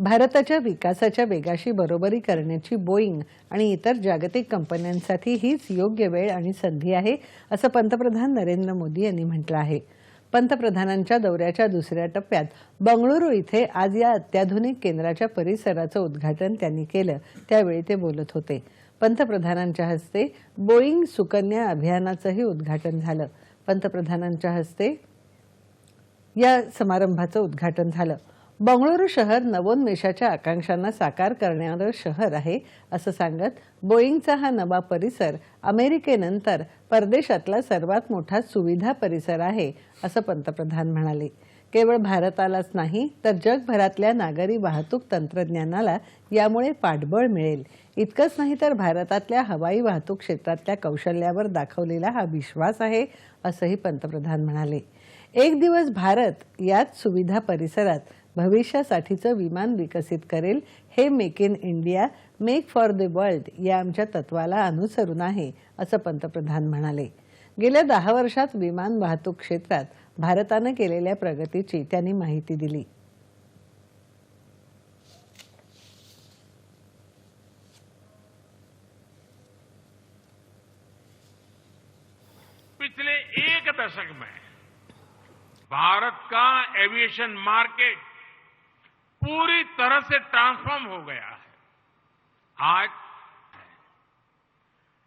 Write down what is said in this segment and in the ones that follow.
भारताच्या विकासाच्या वेगाशी बरोबरी करण्याची बोईंग आणि इतर जागतिक कंपन्यांसाठी हीच योग्य वेळ आणि संधी आहे असं पंतप्रधान नरेंद्र मोदी यांनी म्हटलं आहे. पंतप्रधानांच्या दौऱ्याच्या दुसऱ्या टप्प्यात बंगळुरू इथे आज या अत्याधुनिक केंद्राच्या परिसराचं उद्घाटन त्यांनी केलं त्यावेळी ते बोलत होते. पंतप्रधानांच्या हस्ते बोईंग सुकन्या अभियानाचंही उद्घाटन झालं. पंतप्रधानांच्या हस्ते या समारंभाचं उद्घाटन झालं. बंगळुरू शहर नवोन्मेषाच्या आकांक्षांना साकार करणारं शहर आहे असं सांगत बोईंगचा हा नवा परिसर अमेरिकेनंतर परदेशातला सर्वात मोठा सुविधा परिसर आहे असं पंतप्रधान म्हणाले. केवळ भारतालाच नाही तर जगभरातल्या नागरी वाहतूक तंत्रज्ञानाला यामुळे पाठबळ मिळेल. इतकंच नाही तर भारतातल्या हवाई वाहतूक क्षेत्रातल्या कौशल्यावर दाखवलेला हा विश्वास आहे असंही पंतप्रधान म्हणाले. एक दिवस भारत याच सुविधा परिसरात भविष्यासाठीचं विमान विकसित करेल. हे make in India make for the world या आमच्या तत्वाला अनुसरून आहे असं पंतप्रधान म्हणाले. गेल्या दहा वर्षात विमान वाहतूक क्षेत्रात भारतानं केलेल्या प्रगतीची त्यांनी माहिती दिली. पिछले एक दशक में भारत का एविएशन मार्केट पूरी तरह से ट्रांसफॉर्म हो गया है। आज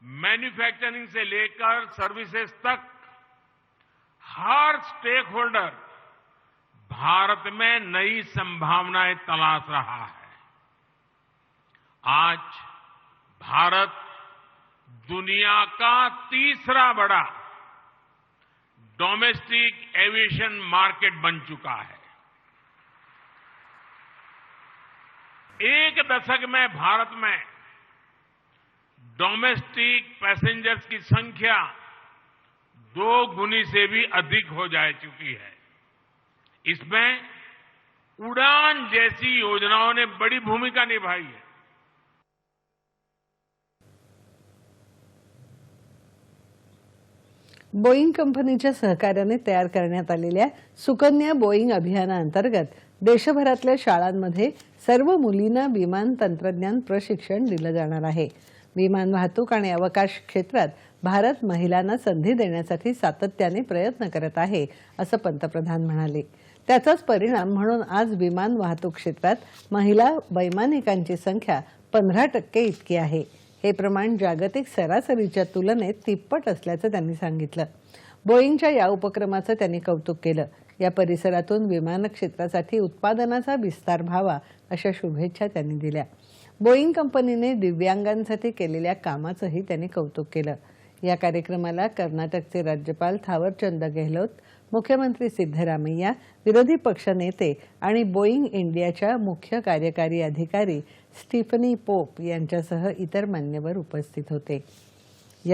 मैन्युफैक्चरिंग से लेकर सर्विसेज़ तक हर स्टेक होल्डर भारत में नई संभावनाएँ तलाश रहा है। आज भारत दुनिया का तीसरा बड़ा डोमेस्टिक एविएशन मार्केट बन चुका है। एक दशक में भारत में डोमेस्टिक पैसेंजर्स की संख्या दो गुनी से भी अधिक हो जा चुकी है। इसमें उड़ान जैसी योजनाओं ने बड़ी भूमिका निभाई है। बोईंग कंपनीच्या सहकार्याने तयार करण्यात आलेल्या सुकन्या बोईंग अभियानाअंतर्गत देशभरातल्या शाळांमध्ये सर्व मुलींना विमान तंत्रज्ञान प्रशिक्षण दिलं जाणार आहे. विमान वाहतूक आणि अवकाश क्षेत्रात भारत महिलांना संधी देण्यासाठी सातत्याने प्रयत्न करत आहे असं पंतप्रधान म्हणाले. त्याचाच परिणाम म्हणून आज विमान वाहतूक क्षेत्रात महिला वैमानिकांची संख्या पंधरा टक्के इतकी आहे. हे प्रमाण जागतिक सरासरीच्या तुलनेत तिप्पट असल्याचं त्यांनी सांगितलं. बोईंगच्या या उपक्रमाचं त्यांनी कौतुक केलं. या परिसरातून विमान क्षेत्रासाठी उत्पादनाचा विस्तार व्हावा अशा शुभेच्छा त्यांनी दिल्या. बोईंग कंपनीने दिव्यांगांसाठी केलेल्या कामाचंही त्यांनी कौतुक केलं. या कार्यक्रमाला कर्नाटकचे राज्यपाल थावरचंद गेहलोत मुख्यमंत्री सिद्धरामय्या विरोधी पक्षनेते आणि बोईंग इंडियाच्या मुख्य कार्यकारी अधिकारी स्टीफनी पोप यांच्यासह इतर मान्यवर उपस्थित होते.